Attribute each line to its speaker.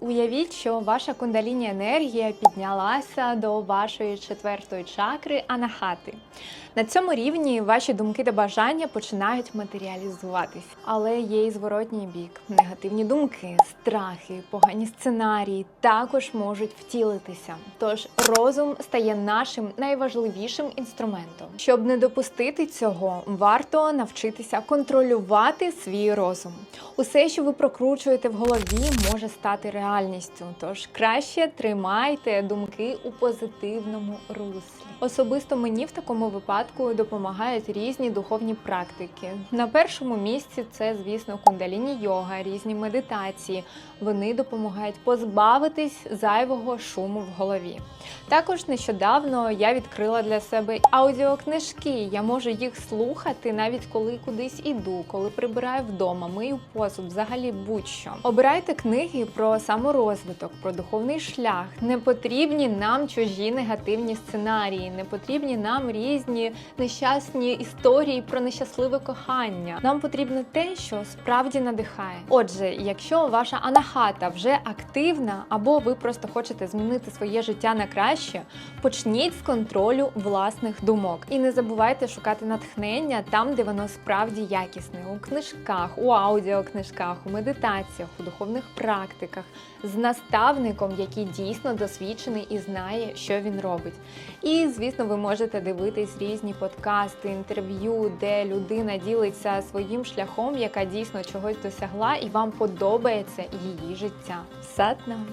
Speaker 1: Уявіть, що ваша кундаліні енергія піднялася до вашої четвертої чакри анахати. На цьому рівні ваші думки та бажання починають матеріалізуватись. Але є і зворотній бік. Негативні думки, страхи, погані сценарії також можуть втілитися. Тож розум стає нашим найважливішим інструментом. Щоб не допустити цього, варто навчитися контролювати свій розум. Усе, що ви прокручуєте в голові, може стати реальністю. Тож краще тримайте думки у позитивному руслі. Особисто мені в такому випадку допомагають різні духовні практики. На першому місці це, звісно, кундаліні йога, різні медитації. Вони допомагають позбавитись зайвого шуму в голові. Також нещодавно я відкрила для себе аудіокнижки. Я можу їх слухати навіть коли кудись іду, коли прибираю вдома, мию посуд, взагалі будь-що. Обирайте книги саморозвиток, про духовний шлях. Не потрібні нам чужі негативні сценарії, не потрібні нам різні нещасні історії про нещасливе кохання. Нам потрібно те, що справді надихає. Отже, якщо ваша анахата вже активна, або ви просто хочете змінити своє життя на краще, почніть з контролю власних думок. І не забувайте шукати натхнення там, де воно справді якісне, у книжках, у аудіокнижках, у медитаціях, у духовних практиках, з наставником, який дійсно досвідчений і знає, що він робить. І, звісно, ви можете дивитись різні подкасти, інтерв'ю, де людина ділиться своїм шляхом, яка дійсно чогось досягла, і вам подобається її життя. Сатнам!